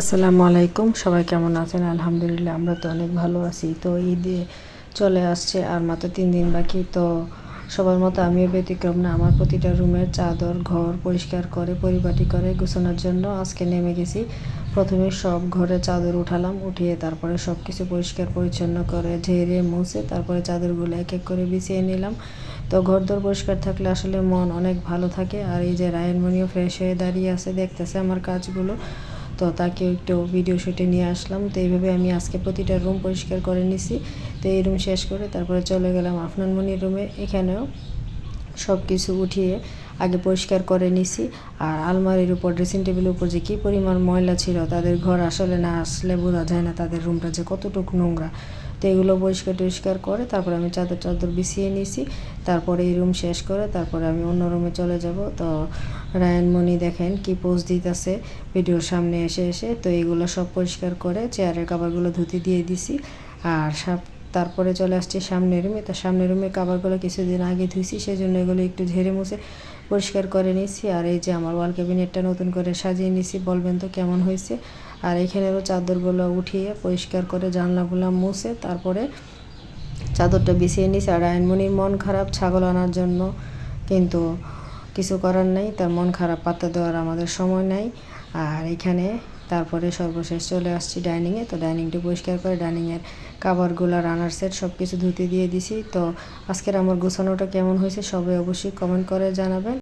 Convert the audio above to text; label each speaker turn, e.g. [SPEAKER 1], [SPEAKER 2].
[SPEAKER 1] আসসালামু আলাইকুম, সবাই কেমন আছেন? আলহামদুলিল্লাহ, আমরা তো অনেক ভালো আছি। তো ঈদে চলে আসছে আর মাত্র তিন দিন বাকি, তো সবার মতো আমিও ব্যতিক্রম না। আমার প্রতিটা রুমের চাদর, ঘর পরিষ্কার করে, পরিপাটি করে গোছানোর জন্য আজকে নেমে গেছি। প্রথমে সব ঘরে চাদর উঠালাম, উঠিয়ে তারপরে সব কিছু পরিষ্কার পরিচ্ছন্ন করে ঝেড়ে মুছে তারপরে চাদরগুলো এক এক করে বিছিয়ে নিলাম। তো ঘরদোর পরিষ্কার থাকলে আসলে মন অনেক ভালো থাকে। আর এই যে রায়নমণিও ফ্রেশ হয়ে দাঁড়িয়ে আছে, দেখতেছে আমার কাজগুলো। তো তাকে একটু ভিডিও শুটে নিয়ে আসলাম। তো এইভাবে আমি আজকে প্রতিটা রুম পরিষ্কার করে নিছি। তো এই রুম শেষ করে তারপরে চলে গেলাম আফনানমণির রুমে এখানেও সব কিছু উঠিয়ে আগে পরিষ্কার করে নিছি। আর আলমারির উপর ড্রেসিং টেবিলের উপর যে কী পরিমাণ ময়লা ছিল, তাদের ঘর আসলে না আসলে বোঝা যায় না তাদের রুমটা যে কতটুকু নোংরা। তো এগুলো পরিষ্কার টরিষ্কার করে তারপরে আমি চাদর চাদর বিছিয়ে নিছি তারপরে এই রুম শেষ করে তারপরে আমি অন্য রুমে চলে যাব। তো রায়নমণি দেখেন কি পোজ দিতেছে ভিডিওর সামনে এসে এসে। তো এগুলো সব পরিষ্কার করে চেয়ারের কাবারগুলো ধুতি দিয়ে দিছি। আর সব তারপরে চলে আসছি সামনের রুমে তো সামনের রুমে কাবারগুলো কিছুদিন আগে ধুইছি সেই জন্য এগুলো একটু ঝেড়ে মুছে পরিষ্কার করে নিয়েছি। আর এই যে আমার ওয়াল ক্যাবিনেটটা নতুন করে সাজিয়ে নিয়েছি, বলবেন তো কেমন হয়েছে? আর এখানেরও চাদরগুলো উঠিয়ে পরিষ্কার করে জানলাগুলো মুছে তারপরে চাদরটা বিছিয়ে নিয়েছি আর আয়নমণির মন খারাপ, ছাগল আনার জন্য কিন্তু কিছু করার নাই, তার মন খারাপ পাত্তা দেওয়ার আমাদের সময় নাই। আর এখানে তারপরে সর্বশেষ চলে আসছি ডাইনিংয়ে তো ডাইনিংটি পরিষ্কার করে ডাইনিংয়ের কাবারগুলো, রানার সেট সব কিছু ধুতে দিয়ে দিছি। তো আজকের আমার গোছানোটা কেমন হয়েছে সবাই অবশ্যই কমেন্ট করে জানাবেন।